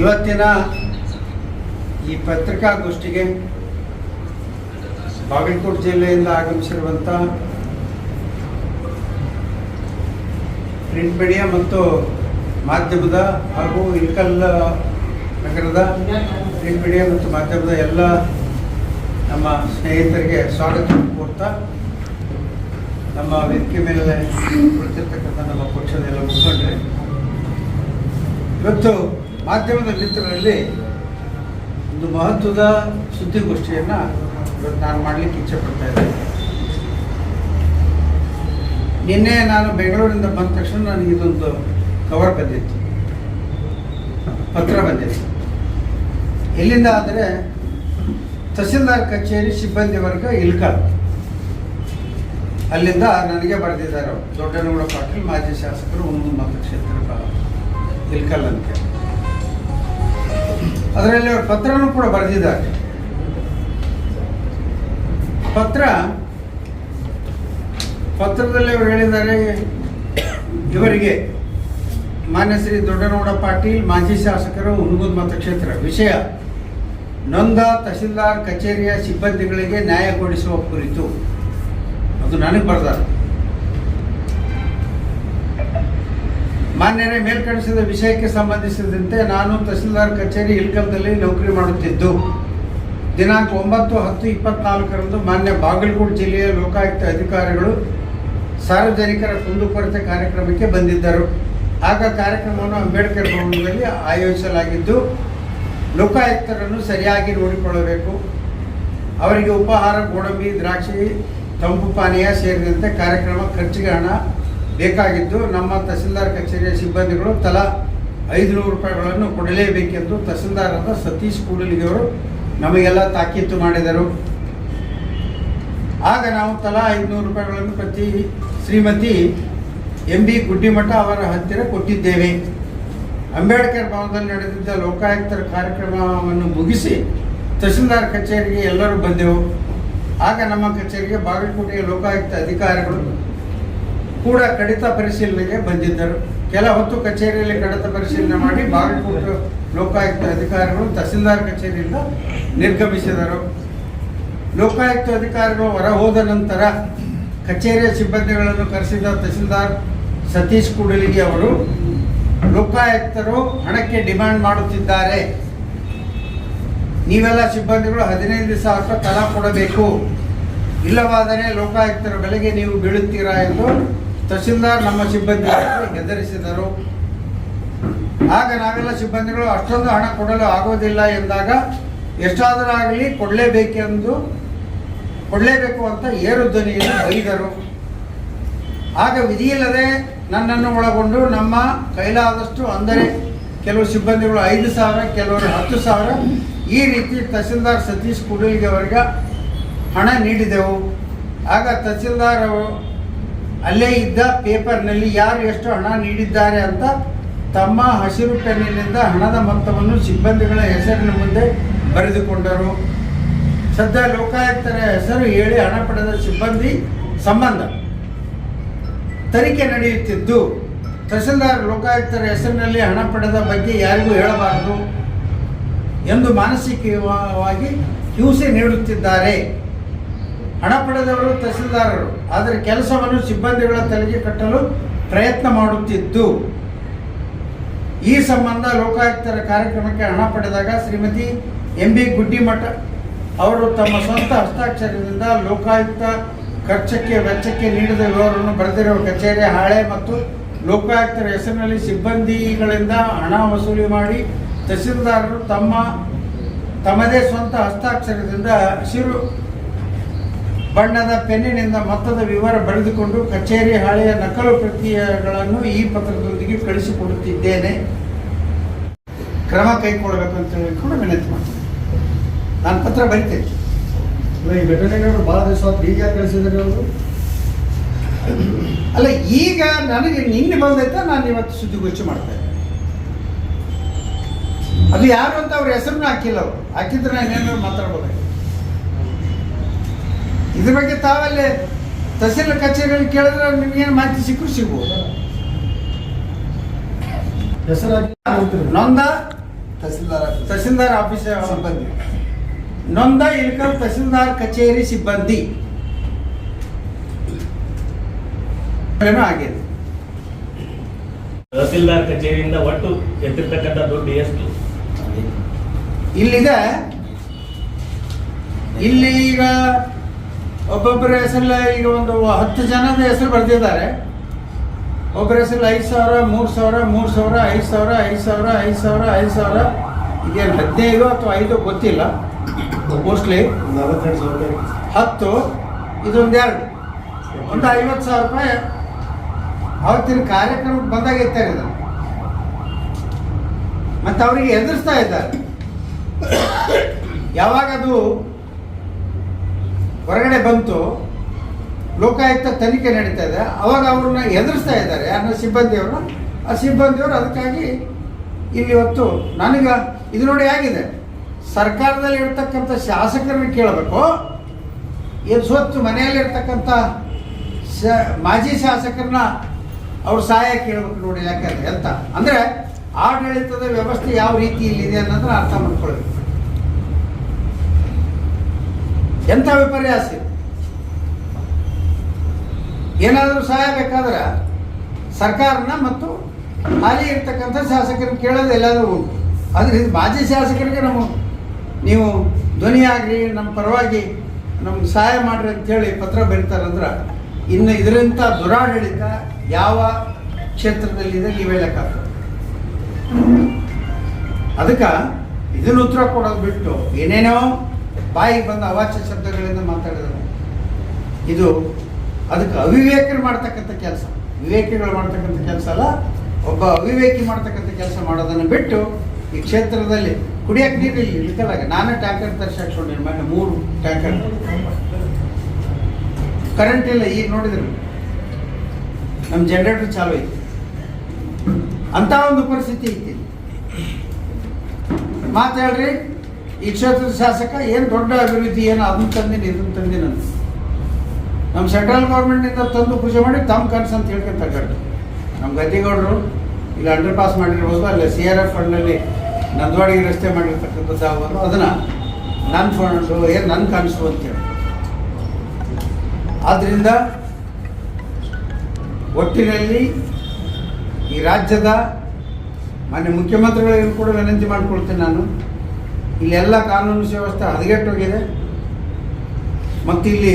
ಇವತ್ತಿನ ಈ ಪತ್ರಿಕಾಗೋಷ್ಠಿಗೆ ಬಾಗಲಕೋಟೆ ಜಿಲ್ಲೆಯಿಂದ ಆಗಮಿಸಿರುವಂಥ ಪ್ರಿಂಟ್ ಮೀಡಿಯಾ ಮತ್ತು ಮಾಧ್ಯಮದ ಹಾಗೂ ಇಳಕಲ್ ನಗರದ ಪ್ರಿಂಟ್ ಮೀಡಿಯಾ ಮತ್ತು ಮಾಧ್ಯಮದ ಎಲ್ಲ ನಮ್ಮ ಸ್ನೇಹಿತರಿಗೆ ಸ್ವಾಗತ ಕೋರ್ತಾ ನಮ್ಮ ವೇದಿಕೆ ಮೇಲೆ ಕುಳಿತಿರ್ತಕ್ಕಂಥ ನಮ್ಮ ಪಕ್ಷದ ಎಲ್ಲ ಮುಖಂಡರೆ. ಇವತ್ತು ಮಾಧ್ಯಮದ ಮಿತ್ರರಲ್ಲಿ ಒಂದು ಮಹತ್ವದ ಸುದ್ದಿಗೋಷ್ಠಿಯನ್ನು ಇವತ್ತು ನಾನು ಮಾಡಲಿಕ್ಕೆ ಇಚ್ಛೆ ಪಡ್ತಾ ಇದ್ದೇನೆ. ನಿನ್ನೆ ನಾನು ಬೆಂಗಳೂರಿಂದ ಬಂದ ತಕ್ಷಣ ನನಗೆ ಇದೊಂದು ಕವರ್ ಬಂದಿತ್ತು. ಪತ್ರ ಬಂದಿತ್ತು ಎಲ್ಲಿಂದ ಆದರೆ ತಹಸೀಲ್ದಾರ್ ಕಚೇರಿ ಸಿಬ್ಬಂದಿ ವರ್ಗ ಇಲ್ಕಲ್. ಅಲ್ಲಿಂದ ನನಗೆ ಬರೆದಿದ್ದಾರೆ ದೊಡ್ಡನಗೌಡ ಪಾಟೀಲ್, ಮಾಜಿ ಶಾಸಕರು ಒಂದು ಮತಕ್ಷೇತ್ರ ಇಲ್ಕಲ್ ಅಂತ. ಅದರಲ್ಲಿ ಅವರು ಪತ್ರನೂ ಕೂಡ ಬರೆದಿದ್ದಾರೆ. ಪತ್ರ, ಪತ್ರದಲ್ಲಿ ಅವರು ಹೇಳಿದ್ದಾರೆ, ಇವರಿಗೆ ಮಾನ್ಯ ಶ್ರೀ ದೊಡ್ಡನಗೌಡ ಪಾಟೀಲ್, ಮಾಜಿ ಶಾಸಕರು, ಹುಣಗುದ್ ಮತಕ್ಷೇತ್ರ ವಿಷಯ, ನೊಂದ ತಹಸೀಲ್ದಾರ್ ಕಚೇರಿಯ ಸಿಬ್ಬಂದಿಗಳಿಗೆ ನ್ಯಾಯ ಕೊಡಿಸುವ ಕುರಿತು. ಅದು ನನಗೆ ಬರ್ದಾರೆ ಮಾನ್ಯರೇ ಮೇಲ್ಕಳಿಸಿದ ವಿಷಯಕ್ಕೆ ಸಂಬಂಧಿಸಿದಂತೆ ನಾನು ತಹಸೀಲ್ದಾರ್ ಕಚೇರಿ ಇಲ್ಕಲ್ದಲ್ಲಿ ನೌಕರಿ ಮಾಡುತ್ತಿದ್ದು. ದಿನಾಂಕ ಒಂಬತ್ತು ಹತ್ತು ಇಪ್ಪತ್ನಾಲ್ಕರಂದು ಮಾನ್ಯ ಬಾಗಲಕೋಟೆ ಜಿಲ್ಲೆಯ ಲೋಕಾಯುಕ್ತ ಅಧಿಕಾರಿಗಳು ಸಾರ್ವಜನಿಕರ ಕುಂದುಕೊರತೆ ಕಾರ್ಯಕ್ರಮಕ್ಕೆ ಬಂದಿದ್ದರು. ಆಗ ಕಾರ್ಯಕ್ರಮವನ್ನು ಅಂಬೇಡ್ಕರ್ ಭವನದಲ್ಲಿ ಆಯೋಜಿಸಲಾಗಿದ್ದು, ಲೋಕಾಯುಕ್ತರನ್ನು ಸರಿಯಾಗಿ ನೋಡಿಕೊಳ್ಳಬೇಕು. ಅವರಿಗೆ ಉಪಹಾರ, ಗೋಡಂಬಿ, ದ್ರಾಕ್ಷಿ, ತಂಪು ಪಾನೀಯ ಸೇರಿದಂತೆ ಕಾರ್ಯಕ್ರಮ ಖರ್ಚಿಗೆ ಹಣ ಬೇಕಾಗಿದ್ದು ನಮ್ಮ ತಹಸೀಲ್ದಾರ್ ಕಚೇರಿಯ ಸಿಬ್ಬಂದಿಗಳು ತಲಾ ಐದುನೂರು ರೂಪಾಯಿಗಳನ್ನು ಕೊಡಲೇಬೇಕೆಂದು ಅಂತ ಸತೀಶ್ ಕೂಡಲಿಗೆಯವರು ನಮಗೆಲ್ಲ ತಾಕೀತು ಮಾಡಿದರು. ಆಗ ನಾವು ತಲಾ ಐದುನೂರು ರೂಪಾಯಿಗಳನ್ನು ಪ್ರತಿ ಶ್ರೀಮತಿ ಎಂ ಬಿ ಗುಡ್ಡಿಮಠ ಅವರ ಹತ್ತಿರ ಕೊಟ್ಟಿದ್ದೇವೆ. ಅಂಬೇಡ್ಕರ್ ಭವನದಲ್ಲಿ ನಡೆದಿದ್ದ ಲೋಕಾಯುಕ್ತರ ಕಾರ್ಯಕ್ರಮವನ್ನು ಮುಗಿಸಿ ತಹಸೀಲ್ದಾರ್ ಕಚೇರಿಗೆ ಎಲ್ಲರೂ ಬಂದೆವು. ಆಗ ನಮ್ಮ ಕಚೇರಿಗೆ ಬಾಗಲಕೋಟೆಯ ಲೋಕಾಯುಕ್ತ ಅಧಿಕಾರಿಗಳು ಕೂಡ ಕಡಿತ ಪರಿಶೀಲನೆಗೆ ಬಂದಿದ್ದರು. ಕೆಲ ಹೊತ್ತು ಕಚೇರಿಯಲ್ಲಿ ಕಡಿತ ಪರಿಶೀಲನೆ ಮಾಡಿ ಬಾಗಲಕೋಟೆ ಲೋಕಾಯುಕ್ತ ಅಧಿಕಾರಿಗಳು ತಹಸೀಲ್ದಾರ್ ಕಚೇರಿಯಿಂದ ನಿರ್ಗಮಿಸಿದರು. ಲೋಕಾಯುಕ್ತ ಅಧಿಕಾರಿಗಳು ಹೊರ ಹೋದ ನಂತರ ಕಚೇರಿಯ ಸಿಬ್ಬಂದಿಗಳನ್ನು ಕರೆಸಿದ ತಹಸೀಲ್ದಾರ್ ಸತೀಶ್ ಕೂಡಲಿಗಿ ಅವರು, ಲೋಕಾಯುಕ್ತರು ಹಣಕ್ಕೆ ಡಿಮ್ಯಾಂಡ್ ಮಾಡುತ್ತಿದ್ದಾರೆ. ನೀವೆಲ್ಲ ಸಿಬ್ಬಂದಿಗಳು ಹದಿನೈದು ಸಾವಿರ ರೂಪಾಯಿ ತಲಾ ಕೊಡಬೇಕು. ಇಲ್ಲವಾದರೆ ಲೋಕಾಯುಕ್ತರ ಬೆಲೆಗೆ ನೀವು ಬೀಳುತ್ತೀರಾ ಎಂದು ತಹಸೀಲ್ದಾರ್ ನಮ್ಮ ಸಿಬ್ಬಂದಿ ಹೆದರಿಸಿದರು. ಆಗ ನಾವೆಲ್ಲ ಸಿಬ್ಬಂದಿಗಳು ಅಷ್ಟೊಂದು ಹಣ ಕೊಡಲು ಆಗೋದಿಲ್ಲ ಎಂದಾಗ ಎಷ್ಟಾದರೂ ಆಗಲಿ ಕೊಡಲೇಬೇಕೆಂದು ಕೊಡಲೇಬೇಕು ಅಂತ ಏರು ಧ್ವನಿಯನ್ನು ಬೈದರು. ಆಗ ವಿಧಿಯಿಲ್ಲದೆ ನನ್ನನ್ನು ಒಳಗೊಂಡು ನಮ್ಮ ಕೈಲಾದಷ್ಟು ಅಂದರೆ ಕೆಲವು ಸಿಬ್ಬಂದಿಗಳು ಐದು ಸಾವಿರ, ಕೆಲವರು ಹತ್ತು ಸಾವಿರ ಈ ರೀತಿ ತಹಸೀಲ್ದಾರ್ ಸತೀಶ್ ಕುಡಲ್ಗೆ ಅವರಿಗೆ ಹಣ ನೀಡಿದೆವು. ಆಗ ತಹಸೀಲ್ದಾರ್ ಅಲ್ಲೇ ಇದ್ದ ಪೇಪರ್ನಲ್ಲಿ ಯಾರು ಎಷ್ಟು ಹಣ ನೀಡಿದ್ದಾರೆ ಅಂತ ತಮ್ಮ ಹಸಿರು ಪೆನ್ನಿನಿಂದ ಹಣದ ಮೊತ್ತವನ್ನು ಸಿಬ್ಬಂದಿಗಳ ಹೆಸರಿನ ಮುಂದೆ ಬರೆದುಕೊಂಡರು. ಸದ್ಯ ಲೋಕಾಯುಕ್ತರ ಹೆಸರು ಹೇಳಿ ಹಣ ಪಡೆದ ಸಿಬ್ಬಂದಿ ಸಂಬಂಧ. ತನಿಖೆ ನಡೆಯುತ್ತಿದ್ದು, ತಹಸೀಲ್ದಾರ್ ಲೋಕಾಯುಕ್ತರ ಹೆಸರಿನಲ್ಲಿ ಹಣ ಪಡೆದ ಬಗ್ಗೆ ಯಾರಿಗೂ ಹೇಳಬಾರದು ಎಂದು ಮಾನಸಿಕವಾಗಿ ಹಿಂಸೆ ನೀಡುತ್ತಿದ್ದಾರೆ. ಹಣ ಪಡೆದವರು ತಹಸೀಲ್ದಾರರು, ಆದರೆ ಕೆಲಸವನ್ನು ಸಿಬ್ಬಂದಿಗಳ ತಲೆಗೆ ಕಟ್ಟಲು ಪ್ರಯತ್ನ ಮಾಡುತ್ತಿದ್ದು. ಈ ಸಂಬಂಧ ಲೋಕಾಯುಕ್ತರ ಕಾರ್ಯಕ್ರಮಕ್ಕೆ ಹಣ ಪಡೆದಾಗ ಶ್ರೀಮತಿ ಎಂ ಬಿ ಗುಡ್ಡಿಮಠ ಅವರು ತಮ್ಮ ಸ್ವಂತ ಹಸ್ತಾಕ್ಷರದಿಂದ ಲೋಕಾಯುಕ್ತ ಖರ್ಚಕ್ಕೆ ವೆಚ್ಚಕ್ಕೆ ನೀಡಿದ ವಿವರವನ್ನು ಬರೆದಿರುವ ಕಚೇರಿ ಹಾಳೆ ಮತ್ತು ಲೋಕಾಯುಕ್ತರ ಹೆಸರಿನಲ್ಲಿ ಸಿಬ್ಬಂದಿಗಳಿಂದ ಹಣ ವಸೂಲಿ ಮಾಡಿ ತಹಸೀಲ್ದಾರರು ತಮ್ಮ ತಮ್ಮದೇ ಸ್ವಂತ ಹಸ್ತಾಕ್ಷರದಿಂದ ಹಸಿರು ಬಣ್ಣದ ಪೆನ್ನಿನಿಂದ ಮೊತ್ತದ ವಿವರ ಬರೆದುಕೊಂಡು ಕಚೇರಿ ಹಾಳೆಯ ನಕಲು ಪ್ರತಿಗಳನ್ನು ಈ ಪತ್ರದೊಂದಿಗೆ ಕಳಿಸಿಕೊಡುತ್ತಿದ್ದೇನೆ. ಕ್ರಮ ಕೈಗೊಳ್ಳಬೇಕು ಅಂತ ಹೇಳಿ ಕೂಡ ವಿನಂತಿ ಮಾಡ್ತೀನಿ. ನಾನು ಪತ್ರ ಬರಿತೇನೆ. ಈ ಘಟನೆಗಳು ಬಹಳ ದಿವಸ. ಈಗ ಯಾಕೆ ಕಳಿಸಿದ್ದಾರೆ ಅವರು? ಅಲ್ಲ ಈಗ ನನಗೆ ನಿನ್ನೆ ಬಂದೈತೆ ನಾನು ಇವತ್ತು ಸುದ್ದಿಗೋಷ್ಠಿ ಮಾಡ್ತಾ ಇದ್ದೆ ಅದು ಯಾರು ಅಂತ ಅವ್ರ ಹೆಸರನ್ನ ಹಾಕಿಲ್ಲ ಅವರು. ಹಾಕಿದ್ರೆ ನಾನು ಏನಾದ್ರು ಮಾತಾಡ್ಬೋದಾಗಿತ್ತು ಇದ್ರ ಬಗ್ಗೆ ತಾವಲ್ಲೇ ತಹಸೀಲ್ ಕಚೇರಿಯಲ್ಲಿ ಕೇಳಿದ್ರೆ ನಿಮ್ಗೇನು ಮಾಹಿತಿ ಸಿಕ್ಕರು ಸಿಗ್ಬೋದು. ನೊಂದ ತಹಸೀಲ್ದಾರ್ ತಹಸೀಲ್ದಾರ್ ಆಫೀಸ್ ಸಿಬ್ಬಂದಿ. ನೊಂದ ಇಳಕಲ್ ತಹಸೀಲ್ದಾರ್ ಕಚೇರಿ ಸಿಬ್ಬಂದಿ. ಆಗಿದೆ ತಹಸೀಲ್ದಾರ್ ಕಚೇರಿಯಿಂದ ಒಟ್ಟು ಎತ್ತಿರ್ತಕ್ಕಂಥ ದುಡ್ಡು ಎಷ್ಟು? ಇಲ್ಲಿದೆ. ಇಲ್ಲಿ ಈಗ ಒಬ್ಬೊಬ್ಬರ ಹೆಸರಲ್ಲಿ ಈಗ ಒಂದು ಹತ್ತು ಜನದ ಹೆಸರು ಬರೆದಿದ್ದಾರೆ. ಒಬ್ಬರ ಹೆಸರಲ್ಲಿ ಐದು ಸಾವಿರ ಮೂರು ಸಾವಿರ ಮೂರು ಸಾವಿರ ಐದು ಸಾವಿರ ಐದು ಸಾವಿರ ಐದು ಸಾವಿರ ಐದು ಸಾವಿರ. ಈಗ ಹದಿನೈದು ಅಥವಾ ಐದು ಗೊತ್ತಿಲ್ಲ. ಮೋಸ್ಟ್ಲಿ ಹತ್ತು ಇದೊಂದು ಎರಡು. ಒಂದು ಐವತ್ತು ಸಾವಿರ ರೂಪಾಯಿ. ಅವತ್ತಿನ ಕಾರ್ಯಕ್ರಮಕ್ಕೆ ಬಂದಾಗ ಇರ್ತಾರೆ ಮತ್ತೆ ಮತ್ತು ಅವರಿಗೆ ಎದುರಿಸ್ತಾ ಇದ್ದಾರೆ. ಯಾವಾಗ ಅದು ಹೊರಗಡೆ ಬಂತು, ಲೋಕಾಯುಕ್ತ ತನಿಖೆ ನಡೀತಾ ಇದೆ. ಅವಾಗ ಅವ್ರನ್ನ ಎದುರಿಸ್ತಾ ಇದ್ದಾರೆ. ಅನ್ನೋ ಸಿಬ್ಬಂದಿಯವರು. ಆ ಸಿಬ್ಬಂದಿಯವರು ಅದಕ್ಕಾಗಿ ಇಲ್ಲಿ ಇವತ್ತು ನನಗೆ ಇದು ನೋಡಿ ಆಗಿದೆ. ಸರ್ಕಾರದಲ್ಲಿ ಇರ್ತಕ್ಕಂಥ ಶಾಸಕರನ್ನ ಕೇಳಬೇಕು. ಇದು ಸ್ವತ್ತು ಮನೆಯಲ್ಲಿರ್ತಕ್ಕಂಥ ಶ, ಮಾಜಿ ಶಾಸಕರನ್ನ ಅವ್ರ ಸಹಾಯ ಕೇಳಬೇಕು ನೋಡಿ ಯಾಕಂದ್ರೆ ಅಂತ ಅಂದರೆ ಆಡಳಿತದ ವ್ಯವಸ್ಥೆ ಯಾವ ರೀತಿ ಇಲ್ಲಿದೆ ಅನ್ನೋದನ್ನ ಅರ್ಥ ಮಾಡ್ಕೊಳ್ಬೇಕು. ಎಂಥ ವಿಪರ್ಯಾಸ. ಏನಾದರೂ ಸಹಾಯ ಬೇಕಾದ್ರೆ ಸರ್ಕಾರನ ಮತ್ತು ಹಾಲಿ ಇರ್ತಕ್ಕಂಥ ಶಾಸಕರನ್ನು ಕೇಳೋದು ಎಲ್ಲಾದರೂ ಉಂಟು ಆದರೆ ಇದು ಮಾಜಿ ಶಾಸಕರಿಗೆ ನಮ್ಮ ನೀವು ಧ್ವನಿ ಆಗ್ರಿ, ನಮ್ಮ ಪರವಾಗಿ ನಮ್ಗೆ ಸಹಾಯ ಮಾಡಿರಿ ಅಂತೇಳಿ ಪತ್ರ ಬರೀತಾರಂದ್ರೆ ಇನ್ನು ಇದರಿಂದ ದುರಾಡಳಿತ ಯಾವ ಕ್ಷೇತ್ರದಲ್ಲಿದೆ ನೀವು ಹೇಳಕ್ಕಾಗ್ತದೆ ಅದಕ್ಕೆ ಇದನ್ನು ಉತ್ತರ ಕೊಡೋದು ಬಿಟ್ಟು ಏನೇನೋ ಬಾಯಿಗೆ ಬಂದ ಅವಾಚ್ಯ ಶಬ್ದಗಳಿಂದ ಮಾತಾಡಿದ್ರು ಇದು ಅದಕ್ಕೆ ಅವಿವೇಕರು ಮಾಡ್ತಕ್ಕಂಥ ಕೆಲಸ. ವಿವೇಕಿಗಳು ಮಾಡ್ತಕ್ಕಂಥ ಕೆಲಸ ಅಲ್ಲ, ಒಬ್ಬ ಅವಿವೇಕಿ ಮಾಡ್ತಕ್ಕಂಥ ಕೆಲಸ ಮಾಡೋದನ್ನು ಬಿಟ್ಟು ಈ ಕ್ಷೇತ್ರದಲ್ಲಿ ಕುಡಿಯಕ್ಕೆ ನೀರು ಇಲ್ಲಿ ನಾನೇ ಟ್ಯಾಂಕರ್ ತರಿಸಾಕ್ಸ್ಕೊಂಡಿನಿ ಮೊನ್ನೆ ಮೂರು ಟ್ಯಾಂಕರ್. ಕರೆಂಟ್ ಇಲ್ಲ ಈಗ ನೋಡಿದ್ರು? ನಮ್ಮ ಜನರೇಟರ್ ಚಾಲು ಐತಿ. ಅಂತ ಒಂದು ಪರಿಸ್ಥಿತಿ ಐತಿ. ಮಾತಾಡ್ರಿ. ಈ ಕ್ಷೇತ್ರದ ಶಾಸಕ ಏನು ದೊಡ್ಡ ಅಭಿವೃದ್ಧಿ, ಏನು ಅದನ್ನ ತಂದಿನಿ ಇದನ್ನ ತಂದಿನ ಅಂತ ನಮ್ಮ ಸೆಂಟ್ರಲ್ ಗೌರ್ಮೆಂಟಿಂದ ತಂದು ಪೂಜೆ ಮಾಡಿ ತಮ್ಮ ಕನಸು ಅಂತ ಹೇಳ್ಕೊಂತ ತಗೊಂಡು ನಮ್ಮ ಗದ್ದಿಗೌಡರು ಇಲ್ಲಿ ಅಂಡರ್ ಪಾಸ್ ಮಾಡಿರ್ಬೋದು, ಅಲ್ಲಿ ಸಿ ಆರ್ ಎಫ್ ಫಂಡ್ನಲ್ಲಿ ನಂದವಾಡಿಗೆ ರಸ್ತೆ ಮಾಡಿರ್ತಕ್ಕಂಥದ್ದು ಆಗ್ಬೋದು ಅದನ್ನು ನನ್ನ ಫಂಡು ಏನು ನನ್ನ ಕನಸು ಅಂತೇಳಿ ಆದ್ದರಿಂದ ಒಟ್ಟಿನಲ್ಲಿ ಈ ರಾಜ್ಯದ ಮಾನ್ಯ ಮುಖ್ಯಮಂತ್ರಿಗಳಿಗೂ ಕೂಡ ವಿನಂತಿ ಮಾಡ್ಕೊಳ್ತೇನೆ ನಾನು. ಇಲ್ಲೆಲ್ಲ ಕಾನೂನು ವ್ಯವಸ್ಥೆ ಹದಗೆಟ್ಟೋಗಿದೆ. ಮತ್ತು ಇಲ್ಲಿ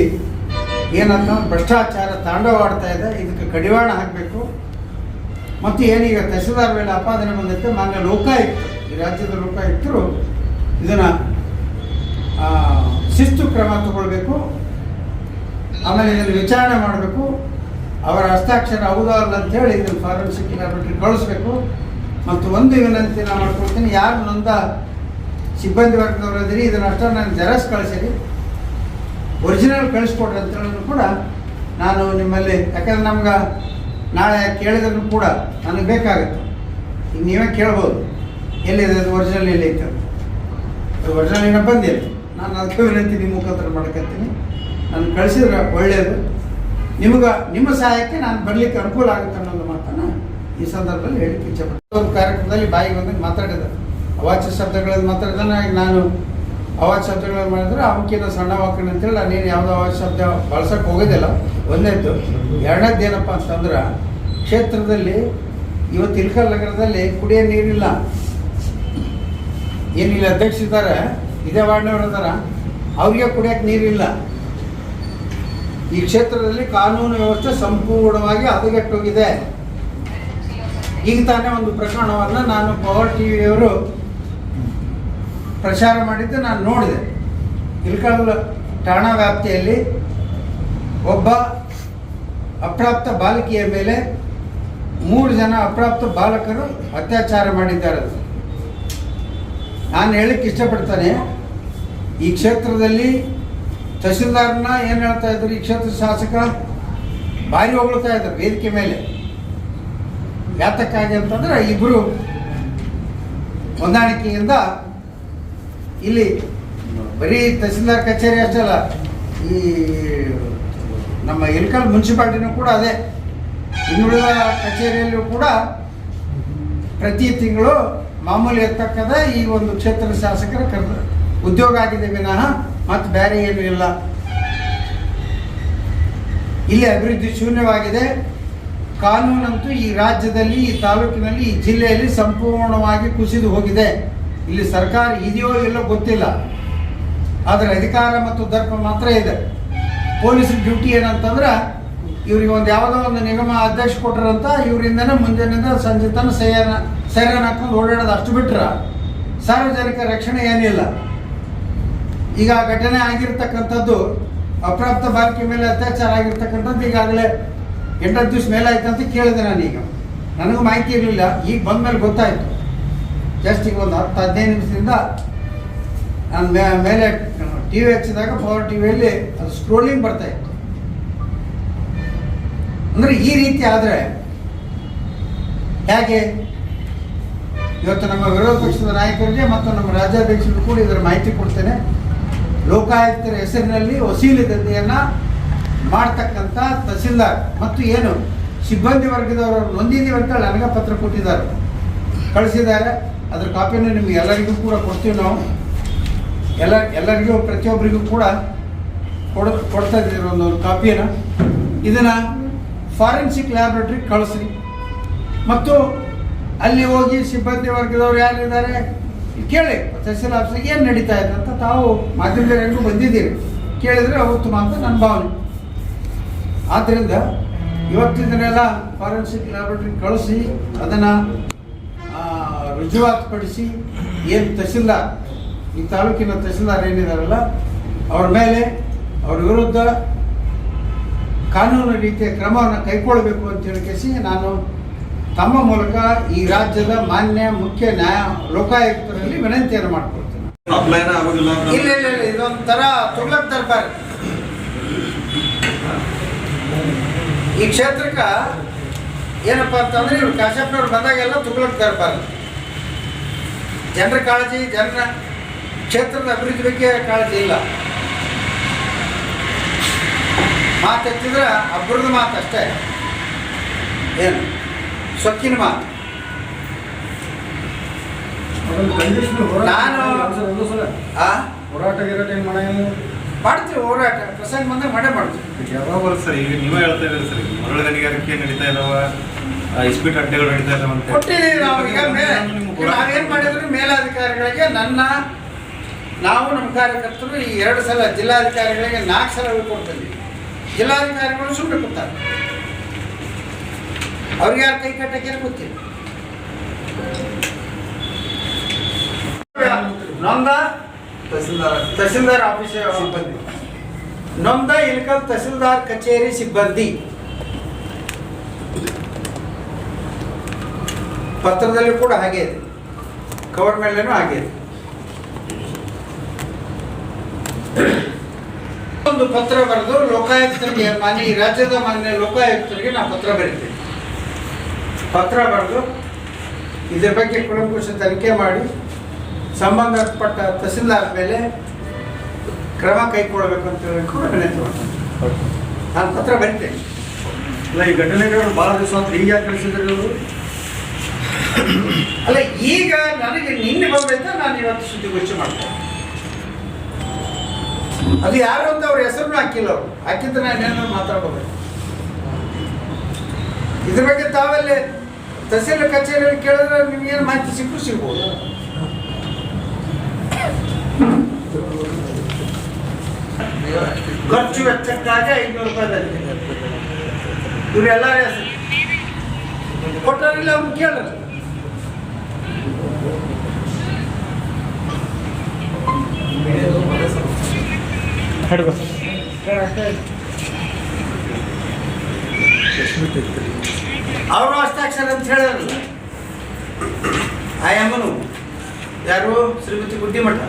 ಏನಂತ ಭ್ರಷ್ಟಾಚಾರ ತಾಂಡವಾಡ್ತಾ ಇದೆ. ಇದಕ್ಕೆ ಕಡಿವಾಣ ಹಾಕಬೇಕು. ಮತ್ತು ಏನೀಗ ತಹಸೀಲ್ದಾರ್ ಮೇಲೆ ಆಪಾದನೆ ಬಂದೈತೆ ಮಾನ್ಯ ಲೋಕಾಯುಕ್ತ, ಈ ರಾಜ್ಯದ ಲೋಕಾಯುಕ್ತರು ಇದನ್ನು ಶಿಸ್ತು ಕ್ರಮ ತಗೊಳ್ಬೇಕು. ಆಮೇಲೆ ಇದನ್ನು ವಿಚಾರಣೆ ಮಾಡಬೇಕು. ಅವರ ಹಸ್ತಾಕ್ಷರ ಹೌದಾ ಅಲ್ಲ ಅಂತೇಳಿ ಇದನ್ನು ಫಾರೆನ್ಸಿಕ್ ಲ್ಯಾಬೊರೇಟರಿ ಕಳಿಸ್ಬೇಕು. ಮತ್ತು ಒಂದು ವಿನಂತಿ ನಾನು ಮಾಡ್ಕೊಳ್ತೀನಿ, ಯಾರು ನೊಂದ ಸಿಬ್ಬಂದಿ ವರ್ಗದವರು ಇದ್ದೀರಿ, ಇದನ್ನು ಅಷ್ಟೇ ನಾನು ಜೆರಾಕ್ಸ್ ಕಳಿಸಿರಿ. ಒರಿಜಿನಲ್ ಕಳಿಸ್ಕೊಡ್ರಿ ಅಂತ ಹೇಳಿದ್ರು ಕೂಡ ನಾನು ನಿಮ್ಮಲ್ಲಿ, ಯಾಕಂದ್ರೆ ನಮ್ಗೆ ನಾಳೆ ಕೇಳಿದ್ರು ಕೂಡ ನನಗೆ ಬೇಕಾಗುತ್ತೆ. ಈಗ ನೀವೇ ಕೇಳ್ಬೋದು, ಎಲ್ಲಿದೆ ಅದು ಒರಿಜಿನಲ್ ಎಲ್ಲಿ ಐತೆ ಅಂತ. ಅದು ಒರಿಜಿನಲ್ ಏನೋ ಬಂದಿಲ್ಲ ನಾನು ಅದಕ್ಕೆ ವಿನಂತಿ ನಿಮ್ಮ ಮುಖಾಂತರ ಮಾಡ್ಕೊತೀನಿ. ನಾನು ಕಳಿಸಿದ್ರೆ ಒಳ್ಳೆಯದು ನಿಮಗೆ, ನಿಮ್ಮ ಸಹಾಯಕ್ಕೆ ನಾನು ಬರಲಿಕ್ಕೆ ಅನುಕೂಲ ಆಗುತ್ತೆ ಅನ್ನೋದು ಮಾತನ್ನು ಈ ಸಂದರ್ಭದಲ್ಲಿ ಹೇಳಿ ಇಚ್ಛೆಪಡ್ತೀನಿ ಒಂದು ಕಾರ್ಯಕ್ರಮದಲ್ಲಿ ಬಾಯಿಗೆ ಬಂದಾಗ ಮಾತಾಡಿದ ಅವಾಚ್ಯ ಶಬ್ದಗಳಲ್ಲಿ ಮಾತ್ರ ನಾನು ಅವಾಚ್ಯ ಶಬ್ದಗಳನ್ನು ಮಾಡಿದ್ರೆ ಅವಕ್ಕಿಂತ ಸಣ್ಣ ವಾಕ್ಯನ ಅಂತೇಳಿ ನಾನೇನು ಯಾವುದೋ ಅವಾಚ್ಯ ಶಬ್ದ ಬಳಸಕ್ಕೆ ಹೋಗೋದಿಲ್ಲ ಒಂದೇದ್ದು ಎರಡನೇದ್ದು ಏನಪ್ಪ ಅಂತಂದ್ರೆ ಕ್ಷೇತ್ರದಲ್ಲಿ ಇವತ್ತು ಇಲ್ಕಲ್ ನಗರದಲ್ಲಿ ಕುಡಿಯೋ ನೀರಿಲ್ಲ. ಏನಿಲ್ಲ ಅಧ್ಯಕ್ಷರಿದ್ದಾರೆ ಇದೇ ವಾರ್ಡ್ನವ್ರು ಇದಾರ. ಅವ್ರಿಗೆ ಕುಡಿಯೋಕೆ ನೀರಿಲ್ಲ. ಈ ಕ್ಷೇತ್ರದಲ್ಲಿ ಕಾನೂನು ವ್ಯವಸ್ಥೆ ಸಂಪೂರ್ಣವಾಗಿ ಹದಗೆಟ್ಟೋಗಿದೆ. ಈಗ ತಾನೇ ಒಂದು ಪ್ರಕರಣವನ್ನು ನಾನು ಪವರ್ ಟಿ ವಿಯವರು ಪ್ರಚಾರ ಮಾಡಿದ್ದು ನಾನು ನೋಡಿದೆ. ಇಲ್ಕಲ್ ಠಾಣಾ ವ್ಯಾಪ್ತಿಯಲ್ಲಿ ಒಬ್ಬ ಅಪ್ರಾಪ್ತ ಬಾಲಕಿಯ ಮೇಲೆ ಮೂರು ಜನ ಅಪ್ರಾಪ್ತ ಬಾಲಕರು ಅತ್ಯಾಚಾರ ಮಾಡಿದ್ದಾರೆ. ನಾನು ಹೇಳಕ್ಕೆ ಇಷ್ಟಪಡ್ತಾನೆ, ಈ ಕ್ಷೇತ್ರದಲ್ಲಿ ತಹಸೀಲ್ದಾರ್ನ ಏನು ಹೇಳ್ತಾ ಇದ್ರು, ಈ ಕ್ಷೇತ್ರ ಶಾಸಕ ಬಾರಿ ಹೊಗಳ್ತಾ ಇದ್ರು ವೇದಿಕೆ ಮೇಲೆ. ಯಾತಕ್ಕಾಗಿ ಅಂತಂದ್ರೆ ಇಬ್ಬರು ಹೊಂದಾಣಿಕೆಯಿಂದ ಇಲ್ಲಿ ಬರೀ ತಹಸೀಲ್ದಾರ್ ಕಚೇರಿ ಅಷ್ಟೇ ಅಲ್ಲ, ಈ ನಮ್ಮ ಇಲ್ಕಲ್ ಮುನ್ಸಿಪಾಲ್ಟಿನೂ ಕೂಡ ಅದೇ. ಇನ್ನುಳಿದ ಕಚೇರಿಯಲ್ಲೂ ಕೂಡ ಪ್ರತಿ ತಿಂಗಳು ಮಾಮೂಲಿ ಎತ್ತಕ್ಕದ ಈ ಒಂದು ಕ್ಷೇತ್ರದ ಶಾಸಕರ ಕರ್ತ ಉದ್ಯೋಗ ಆಗಿದೆ ವಿನಃ, ಮತ್ತು ಬೇರೆ ಏನೂ ಇಲ್ಲ. ಇಲ್ಲಿ ಅಭಿವೃದ್ಧಿ ಶೂನ್ಯವಾಗಿದೆ. ಕಾನೂನಂತೂ ಈ ರಾಜ್ಯದಲ್ಲಿ, ಈ ತಾಲೂಕಿನಲ್ಲಿ, ಈ ಜಿಲ್ಲೆಯಲ್ಲಿ ಸಂಪೂರ್ಣವಾಗಿ ಕುಸಿದು ಹೋಗಿದೆ. ಇಲ್ಲಿ ಸರ್ಕಾರ ಇದೆಯೋ ಇಲ್ಲೋ ಗೊತ್ತಿಲ್ಲ. ಆದರೆ ಅಧಿಕಾರ ಮತ್ತು ದರ್ಪ ಮಾತ್ರ ಇದೆ. ಪೊಲೀಸ್ ಡ್ಯೂಟಿ ಏನಂತಂದ್ರೆ ಇವ್ರಿಗೆ ಒಂದು ಯಾವುದೋ ಒಂದು ನಿಗಮ ಅಧ್ಯಕ್ಷ ಕೊಟ್ಟರಂತ ಇವರಿಂದನೇ ಮುಂಜಾನೆಯಿಂದ ಸಂಜೆ ತನಕ ಸೈರನ, ಸೈರನ್ ಹಾಕೊಂಡು ಓಡಾಡೋದು ಅಷ್ಟು ಬಿಟ್ರ ಸಾರ್ವಜನಿಕ ರಕ್ಷಣೆ ಏನಿಲ್ಲ. ಈಗ ಘಟನೆ ಆಗಿರ್ತಕ್ಕಂಥದ್ದು ಅಪ್ರಾಪ್ತ ಬಾಲಕಿ ಮೇಲೆ ಅತ್ಯಾಚಾರ ಆಗಿರ್ತಕ್ಕಂಥದ್ದು ಈಗಾಗಲೇ ಎಂಟತ್ತು ದಿವ್ಸ ಮೇಲೆ ಆಯ್ತಂತ ಕೇಳಿದೆ ನಾನೀಗ. ನನಗೂ ಮಾಹಿತಿ ಇರಲಿಲ್ಲ, ಈಗ ಬಂದ ಮೇಲೆ ಗೊತ್ತಾಯಿತು. ಜಸ್ಟ್ ಈಗ ಒಂದು ಹತ್ತು ಹದಿನೈದು ನಿಮಿಷದಿಂದ ನಾನು ಮೇಲೆ ಟಿ ವಿ ಹಚ್ಚಿದಾಗ ಪವರ್ ಟಿ ವಿಯಲ್ಲಿ ಅದು ಸ್ಕ್ರೋಲಿಂಗ್ ಬರ್ತಾ ಇತ್ತು. ಅಂದರೆ ಈ ರೀತಿ ಆದರೆ ಹೇಗೆ? ಇವತ್ತು ನಮ್ಮ ವಿರೋಧ ಪಕ್ಷದ ನಾಯಕರಿಗೆ ಮತ್ತು ನಮ್ಮ ರಾಜ್ಯಾಧ್ಯಕ್ಷರು ಕೂಡ ಇದರ ಮಾಹಿತಿ ಕೊಡ್ತೇನೆ. ಲೋಕಾಯುಕ್ತರ ಹೆಸರಿನಲ್ಲಿ ವಸೀಲಿ ದಂಧೆಯನ್ನು ಮಾಡ್ತಕ್ಕಂಥ ತಹಸೀಲ್ದಾರ್ ಮತ್ತು ಏನು ಸಿಬ್ಬಂದಿ ವರ್ಗದವರು ನೊಂದಿದ್ದೀವಿ ಅಂತ ನನಗೆ ಪತ್ರ ಕೊಟ್ಟಿದ್ದಾರೆ. ಕಳಿಸಿದ್ದಾರೆ. ಅದ್ರ ಕಾಪಿಯನ್ನು ನಿಮ್ಗೆ ಎಲ್ಲರಿಗೂ ಕೂಡ ಕೊಡ್ತೀವಿ ನಾವು. ಎಲ್ಲ, ಎಲ್ಲರಿಗೂ, ಪ್ರತಿಯೊಬ್ಬರಿಗೂ ಕೂಡ ಕೊಡ, ಕೊಡ್ತಾ ಇದ್ದೀವಿ ಒಂದು ಕಾಪಿಯನ್ನು. ಇದನ್ನು ಫಾರೆನ್ಸಿಕ್ ಲ್ಯಾಬ್ರೇಟ್ರಿಗೆ ಕಳಿಸ್ರಿ. ಮತ್ತು ಅಲ್ಲಿ ಹೋಗಿ ಸಿಬ್ಬಂದಿ ವರ್ಗದವ್ರು ಯಾರಿದ್ದಾರೆ ಕೇಳಿ. ತಹಸೀಲ್ ಆಫೀಸಿಗೆ ಏನು ನಡೀತಾ ಇದೆ ಅಂತ ತಾವು ಮಾಧ್ಯಮದವರೆಗೂ ಬಂದಿದ್ದೀರಿ. ಕೇಳಿದರೆ ಉತ್ತಮ ಅಂತ ನನ್ನ ಭಾವನೆ. ಆದ್ದರಿಂದ ಇವತ್ತಿದನ್ನೆಲ್ಲ ಫಾರೆನ್ಸಿಕ್ ಲ್ಯಾಬ್ರೇಟ್ರಿಗೆ ಕಳಿಸಿ, ಅದನ್ನು ರುಜುವಾತುಪಡಿಸಿ ಏನು ತಹಸೀಲ್ದಾರ್ ಈ ತಾಲೂಕಿನ ತಹಸೀಲ್ದಾರ್ ಏನಿದಾರಲ್ಲ ಅವ್ರ ಮೇಲೆ ಅವ್ರ ವಿರುದ್ಧ ಕಾನೂನು ರೀತಿಯ ಕ್ರಮವನ್ನು ಕೈಗೊಳ್ಳಬೇಕು ಅಂತ ಹೇಳಿಕೆಸಿ ನಾನು ತಮ್ಮ ಮೂಲಕ ಈ ರಾಜ್ಯದ ಮಾನ್ಯ ಮುಖ್ಯ ನ್ಯಾಯ ಲೋಕಾಯುಕ್ತರಲ್ಲಿ ವಿನಂತಿಯನ್ನು ಮಾಡ್ಕೊಳ್ತೇನೆ. ಇಲ್ಲ ಇಲ್ಲ ತುಗ್ಲಕ್ ಈ ಕ್ಷೇತ್ರಕ್ಕೆ ಏನಪ್ಪಾ ಅಂತಂದ್ರೆ ಇವ್ರು ಕಾಶಪ್ಪನವ್ರು ಬಂದಾಗೆಲ್ಲ ತುಗ್ಲಕ್ ದರ್ಬಾರ್. ಜನರ ಕಾಳಜಿ ಜನರ ಕ್ಷೇತ್ರದ ಅಭಿವೃದ್ಧಿ ಬಗ್ಗೆ ಕಾಳಜಿ ಇಲ್ಲ. ಮಾತು ಎತ್ತಿದ್ರೆ ಅಬ್ಬರದ ಮಾತು ಅಷ್ಟೇ. ಏನು? ಸೊಕ್ಕಿನ ಮಾತು. ನಾನು- ಹೋರಾಟ ಗಿರಾಟ ಏನು ಮಾಡಂಗಿಲ್ಲ. ಮಾಡ್ತೀವಿ ಹೋರಾಟ ಪ್ರಸಂಗ ಬಂದ್ರೆ ಮಾಡೇ ಮಾಡ್ತೀವಿ. ಯಾವಾಗ ಸರ್ ಈಗ ನೀವೇ ಹೇಳ್ತಾ ಇದ್ದೀರಿ ಸರ್ ಮರಳ ಗಣಿಗಾರಿಕೆ ನಡೀತಾ ಇದಾವ ಇಸ್ಪೀಟ್ ಅಡ್ಡೆಗಳು ನಡೀತಾ ಇದಾವ ಅಂತ. ಕೊಟ್ಟಿದ್ದೀವಿ ನಾವು ಈಗ ನಾವೇನ್ ನಿಮ್ಗೆ ಹೋರಾಟ ನಾವೇನು ಮಾಡಿದ್ರು ಮೇಲಾಧಿಕಾರಿಗಳಿಗೆ ನನ್ನ ನಾವು ನಮ್ಮ ಕಾರ್ಯಕರ್ತರು ಈ ಎರಡು ಸಲ ಜಿಲ್ಲಾಧಿಕಾರಿಗಳಿಗೆ ನಾಲ್ಕು ಸಲ ಕೊಡ್ತೀವಿ ಜಿಲ್ಲಾಧಿಕಾರಿಗಳು ಸುಮ್ಮನೆ ಕೊಡ್ತಾರೆ ಅವ್ರಿಗೆ ಯಾರು ಕೈ ಕಟ್ಟಕ್ಕೆ ಗೊತ್ತಿಲ್ಲ. ನೊಂದ ತಹಸೀಲ್ದಾರ್ ತಹಸೀಲ್ದಾರ್ ಆಫೀಸ್ ಸಿಬ್ಬಂದಿ. ನೊಂದ ಇಲ್ಕಲ್ ತಹಸೀಲ್ದಾರ್ ಕಚೇರಿ ಸಿಬ್ಬಂದಿ. ಪತ್ರದಲ್ಲಿ ಕೂಡ ಹಾಗೆ ಇದೆ. ಕವರ್ ಮೇಲೇನೂ ಹಾಗೆ ಇದೆ. ಒಂದು ಪತ್ರ ಬರೆದು ಲೋಕಾಯುಕ್ತರಿಗೆ, ಮಾನ್ಯ ರಾಜ್ಯದ ಮಾನ್ಯ ಲೋಕಾಯುಕ್ತರಿಗೆ ನಾವು ಪತ್ರ ಬರೀತೀವಿ. ಪತ್ರ ಬರೆದು ಇದ್ರ ಬಗ್ಗೆ ಕುಲಂಕುಶ ತನಿಖೆ ಮಾಡಿ ಸಂಬಂಧಪಟ್ಟ ತಹಸೀಲ್ದಾರ್ ಮೇಲೆ ಕ್ರಮ ಕೈಗೊಳ್ಳಬೇಕು ಅಂತ ಹೇಳಿ ಮಾಡ್ತೀನಿ. ನಾನು ಪತ್ರ ಬರಿತೇನೆ. ಅಲ್ಲ ಈ ಘಟನೆಗಳು ಭಾಳ ದಿವಸ ಅಂತ ಹೀಗೆ ಯಾಕೆ ಕಳಿಸಿದ್ರಿ ಅಲ್ಲ ಈಗ ನನಗೆ ನಿನ್ನೆ ಬಂದೈತೆ ನಾನು ಇವತ್ತು ಸುದ್ದಿಗೋಷ್ಠಿ ಮಾಡ್ತೇನೆ. ಅದು ಯಾರು ಅಂತ ಅವ್ರ ಹೆಸರು ಹಾಕಿಲ್ಲ ಅವರು. ಹಾಕಿದ್ರೆ ನಾನು ಏನಾದ್ರು ಮಾತಾಡ್ಬೋದು. ಇದ್ರ ಬಗ್ಗೆ ತಾವಲ್ಲಿ ತಹಸೀಲ್ ಕಚೇರಿಯಲ್ಲಿ ಕೇಳಿದ್ರೆ ನಿಮ್ಗೇನು ಮಾಹಿತಿ ಸಿಕ್ಕೂ ಸಿಗ್ಬೋದು. ಖರ್ಚು ವೆಚ್ಚಕ್ಕಾಗಿ ಐನೂರು ರೂಪಾಯಿ ಇವರೆಲ್ಲರ ಹೆಸರು ಕೊಟ್ಟರಿಲ್ಲ ಅವ್ನು ಕೇಳಲ್ಲ ಅವರು ಹಸ್ತಾಕ್ಷರ ಅಂತ ಹೇಳಿರಲ್ಲ ಆಯಮ್ಮನು ಯಾರು ಶ್ರೀಮತಿ ಗುಡ್ಡಿಮಠ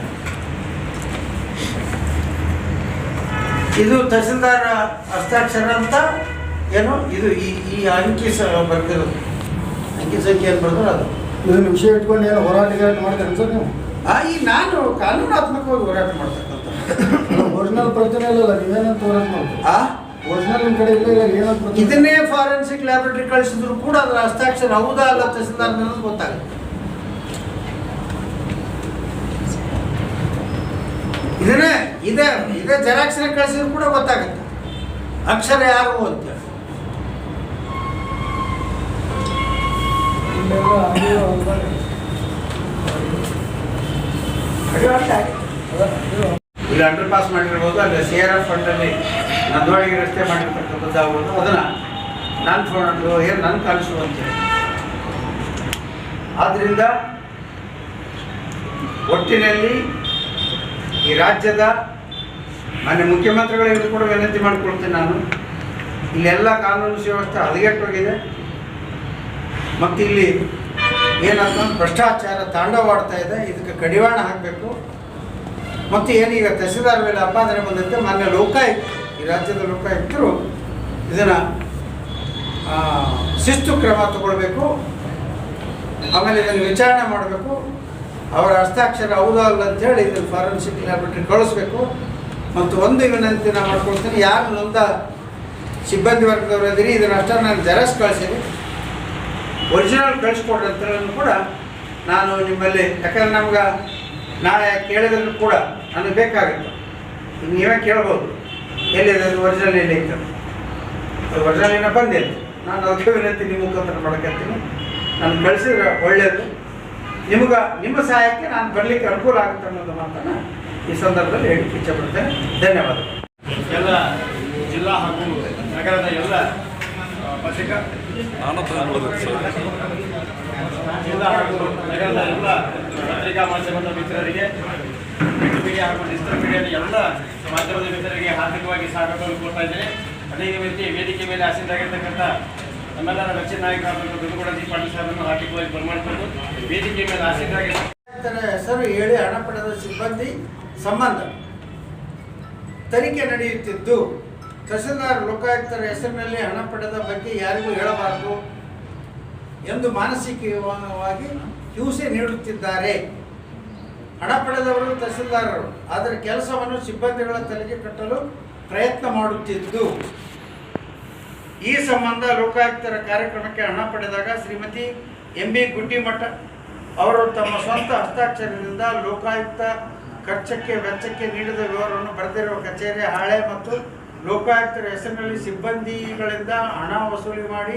ಇದು ತಹಸೀಲ್ದಾರ ಹಸ್ತಾಕ್ಷರ ಅಂತ ಏನು? ಇದು ಈ ಈ ಅಂಕಿ ಸ ಬರ್ತಿರೋದು ಅಂಕಿ ಸಂಖ್ಯೆ ಏನು ಬರ್ತಾರೆ ಅದು? ಇದನ್ನು ವಿಷಯ ಇಟ್ಕೊಂಡು ಏನು ಹೋರಾಟ ಗಿರಾಟ ಸರ್ ನೀವು? ಆ ಈ ನಾನು ಕಾನೂನಾತ್ಮಕವಾಗಿ ಹೋರಾಟ ಮಾಡ್ತಕ್ಕಂಥ. ಒರಿಜಿನಲ್ ಪ್ರಶ್ನೆ ಇಲ್ಲ ನೀವೇನಂತ ಹೋರಾಟ ಮಾಡ್ತೀವಿ ಆ? ಒರಿಜಿನಲ್ ನಿಮ್ಮ ಕಡೆ ಇಲ್ಲ ಇಲ್ಲ ಏನಂತ ಇದನ್ನೇ ಫಾರೆನ್ಸಿಕ್ ಲ್ಯಾಬೊರೇಟರಿ ಕಳಿಸಿದ್ರು ಕೂಡ ಅದರ ಹಸ್ತಾಕ್ಷರ ಹೌದಾ ಅಲ್ಲ ತಹಸೀಲ್ದಾರ್ ಅನ್ನೋದು ಗೊತ್ತಾಗುತ್ತೆ ಇದನ್ನೇ ಇದೆ. ಇದೇ ಜೆರಾಕ್ಸ್ನ ಕಳಿಸಿದ್ರು ಕೂಡ ಗೊತ್ತಾಗುತ್ತೆ. ಅಕ್ಷರ ಯಾರು ಅಂತ. ಇಲ್ಲಿ ಅಂಡರ್ ಪಾಸ್ ಮಾಡಿರ್ಬೋದು ಅಲ್ಲಿ ಸಿ ಆರ್ ಎಫ್ ಫಂಡಲ್ಲಿ ನಂದವಾಡಿಗೆ ರಸ್ತೆ ಮಾಡಿರ್ತಕ್ಕಂಥದ್ದು ಆಗ್ಬೋದು ಅದನ್ನು ನಾನು ಫಂಡು ಏನು ನನ್ನ ಕಲಿಸು ಅಂತೇಳಿ ಆದ್ದರಿಂದ ಒಟ್ಟಿನಲ್ಲಿ ಈ ರಾಜ್ಯದ ಮಾನ್ಯ ಮುಖ್ಯಮಂತ್ರಿಗಳಿಗೆ ಕೂಡ ವಿನಂತಿ ಮಾಡಿಕೊಳ್ತೇನೆ ನಾನು. ಇಲ್ಲೆಲ್ಲ ಕಾನೂನು ಸುವ್ಯವಸ್ಥೆ ಹದಗೆಟ್ಟೋಗಿದೆ. ಮತ್ತು ಇಲ್ಲಿ ಏನಂತ ಭ್ರಷ್ಟಾಚಾರ ತಾಂಡವಾಡ್ತಾ ಇದೆ. ಇದಕ್ಕೆ ಕಡಿವಾಣ ಹಾಕಬೇಕು. ಮತ್ತು ಏನೀಗ ತಹಸೀಲ್ದಾರ್ ಮೇಲೆ ಅಪಾದನೆ ಬಂದಂತೆ ಮಾನ್ಯ ಲೋಕಾಯುಕ್ತ, ಈ ರಾಜ್ಯದ ಲೋಕಾಯುಕ್ತರು ಇದನ್ನು ಶಿಸ್ತು ಕ್ರಮ ತಗೊಳ್ಬೇಕು. ಆಮೇಲೆ ಇದನ್ನು ವಿಚಾರಣೆ ಮಾಡಬೇಕು. ಅವರ ಹಸ್ತಾಕ್ಷರ ಹೌದಾಗಲ್ಲ ಅಂತೇಳಿ ಇದನ್ನು ಫಾರೆನ್ಸಿಕ್ ಲ್ಯಾಬ್ರೆಟ್ರಿ ಕಳಿಸ್ಬೇಕು. ಮತ್ತು ಒಂದು ವಿನಂತಿ ನಾನು ಮಾಡ್ಕೊಳ್ತೀನಿ. ಯಾರು ನೊಂದ ಸಿಬ್ಬಂದಿ ವರ್ಗದವರು ಇದ್ದೀರಿ, ಇದನ್ನು ಅಷ್ಟೇ ನಾನು ಜೆರಾಕ್ಸ್ ಕಳಿಸಿರಿ ಒರಿಜಿನಲ್ ಕಳಿಸ್ಕೊಡ್ರಿ ಅಂತ ಕೂಡ ನಾನು ನಿಮ್ಮಲ್ಲಿ, ಯಾಕಂದ್ರೆ ನಮ್ಗೆ ನಾಳೆ ಕೇಳಿದ್ರು ಕೂಡ ನನಗೆ ಬೇಕಾಗುತ್ತೆ. ಈಗ ನೀವೇ ಕೇಳ್ಬೋದು ಎಲ್ಲಿದೆ ಅದು ಒರಿಜಿನಲ್ ಎಲ್ಲಿ ಅದು ಒರಿಜಿನಲ್ ಏನೋ ಬಂದಿಲ್ಲ ನಾನು ಅದಕ್ಕೆ ವಿನಂತಿ ನಿಮ್ಮ ಮುಖಾಂತರ ಮಾಡ್ಕೊಳ್ತೀನಿ. ನಾನು ಕಳಿಸಿದ್ರೆ ಒಳ್ಳೆಯದು ನಿಮ್ಗೆ, ನಿಮ್ಮ ಸಹಾಯಕ್ಕೆ ನಾನು ಬರಲಿಕ್ಕೆ ಅನುಕೂಲ ಆಗುತ್ತೆ ಅನ್ನೋದು ಮಾತನ್ನು ಈ ಸಂದರ್ಭದಲ್ಲಿ ಹೇಳಿ ಇಚ್ಛೆಪಡ್ತೇನೆ ಧನ್ಯವಾದಗಳು ಎಲ್ಲ ಜಿಲ್ಲಾ ಹಾಗೂ ನಗರದ ಎಲ್ಲ ಪತ್ರಿಕಾ ಜಿಲ್ಲಾ ಹಾಗೂ ನಗರದ ಎಲ್ಲ ಪತ್ರಿಕಾ ಮಾಧ್ಯಮದ ಮಿತ್ರರಿಗೆ ಪ್ರಿಂಟ್ ಮೀಡಿಯಾ ಹಾಗೂ ಡಿಜಿಟಲ್ ಮೀಡಿಯಾದ ಎಲ್ಲ ಮಾಧ್ಯಮದ ಮಿತ್ರರಿಗೆ ಹಾರ್ದಿಕವಾಗಿ ಸ್ವಾಗತವನ್ನು ಕೊಡ್ತಾ ಇದ್ದೇನೆ. ಅದೇ ರೀತಿ ವೇದಿಕೆ ಮೇಲೆ ಆಸೀನರಾಗಿರ್ತಕ್ಕಂಥ ನಮ್ಮೆಲ್ಲರ ನೆಚ್ಚಿನ ನಾಯಕರಾದ ದುರ್ಗುಡ ಜಿ ಪಾಟೀಲ್ ಸಾಹೇಬರನ್ನು ಹಾರ್ದಿಕವಾಗಿ ಬರಮಾಡಿಕೊಂಡು ವೇದಿಕೆ ಮೇಲೆ ಆಸೀನರಾಗಿ ಹೆಸರು ಹೇಳಿ ಹಣ ಪಡೆದ ಸಿಬ್ಬಂದಿ. ಸಂಬಂಧ. ತನಿಖೆ ನಡೆಯುತ್ತಿದ್ದು, ತಹಸೀಲ್ದಾರ್, ಲೋಕಾಯುಕ್ತರ ಹೆಸರಿನಲ್ಲಿ ಹಣ ಪಡೆದ ಬಗ್ಗೆ ಯಾರಿಗೂ ಹೇಳಬಾರದು ಎಂದು ಮಾನಸಿಕವಾಗಿ ಹಿಂಸೆ ನೀಡುತ್ತಿದ್ದಾರೆ. ಹಣ ಪಡೆದವರು ತಹಸೀಲ್ದಾರರು, ಆದರೆ ಕೆಲಸವನ್ನು ಸಿಬ್ಬಂದಿಗಳ ತಲೆಗೆ ಕಟ್ಟಲು ಪ್ರಯತ್ನ ಮಾಡುತ್ತಿದ್ದು. ಈ ಸಂಬಂಧ ಲೋಕಾಯುಕ್ತರ ಕಾರ್ಯಕ್ರಮಕ್ಕೆ ಹಣ ಪಡೆದಾಗ ಶ್ರೀಮತಿ ಎಂ ಬಿ ಗುಡ್ಡಿಮಠ ಅವರು ತಮ್ಮ ಸ್ವಂತ ಹಸ್ತಾಕ್ಷರದಿಂದ ಲೋಕಾಯುಕ್ತ ಖರ್ಚಕ್ಕೆ ವೆಚ್ಚಕ್ಕೆ ನೀಡಿದ ವಿವರವನ್ನು ಬರೆದಿರುವ ಕಚೇರಿ, ಹಾಳೆ ಮತ್ತು ಲೋಕಾಯುಕ್ತರ ಹೆಸರಿನಲ್ಲಿ ಸಿಬ್ಬಂದಿಗಳಿಂದ ಹಣ ವಸೂಲಿ ಮಾಡಿ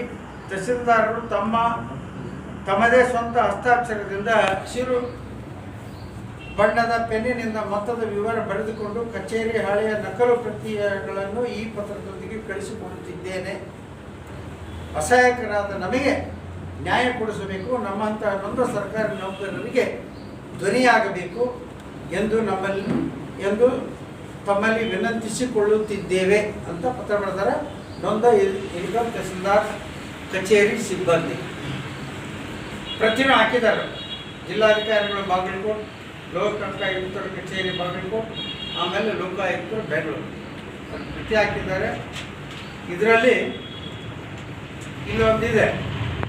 ತಹಸೀಲ್ದಾರರು ತಮ್ಮ ತಮ್ಮದೇ ಸ್ವಂತ ಹಸ್ತಾಕ್ಷರದಿಂದ ಹಸಿರು ಬಣ್ಣದ ಪೆನ್ನಿನಿಂದ ಮೊತ್ತದ ವಿವರ ಬರೆದುಕೊಂಡು ಕಚೇರಿ, ಹಾಳೆಯ ನಕಲು ಪ್ರತಿಗಳನ್ನು ಈ ಪತ್ರದೊಂದಿಗೆ ಕಳಿಸಿಕೊಡುತ್ತಿದ್ದೇನೆ. ಅಸಹಾಯಕರಾದ ನಮಗೆ ನ್ಯಾಯ ಕೊಡಿಸಬೇಕು. ನಮ್ಮಂಥ ನೊಂದ ಸರ್ಕಾರಿ ನೌಕರರಿಗೆ ಧ್ವನಿಯಾಗಬೇಕು. ಎಂದು ನಮ್ಮಲ್ಲಿ ಎಂದು ತಮ್ಮಲ್ಲಿ ವಿನಂತಿಸಿಕೊಳ್ಳುತ್ತಿದ್ದೇವೆ ಅಂತ ಪತ್ರ ಬರೆದಾರೆ ನೊಂದ ಇನ್ಕಮ್ ತಹಸೀಲ್ದಾರ್ ಕಚೇರಿ ಸಿಬ್ಬಂದಿ. ಪ್ರತಿಮೆ ಹಾಕಿದ್ದಾರೆ ಜಿಲ್ಲಾಧಿಕಾರಿಗಳು ಬಾಗಲಕೋಟ್ ಲೋಕಾಯುಕ್ತರ ಕಚೇರಿ ಬಾಗಲಕೋಟ್, ಆಮೇಲೆ ಲೋಕಾಯುಕ್ತರು ಬೆಂಗಳೂರು. ಪ್ರತಿ ಹಾಕಿದ್ದಾರೆ. ಇದರಲ್ಲಿ ಇಲ್ಲೊಂದಿದೆ.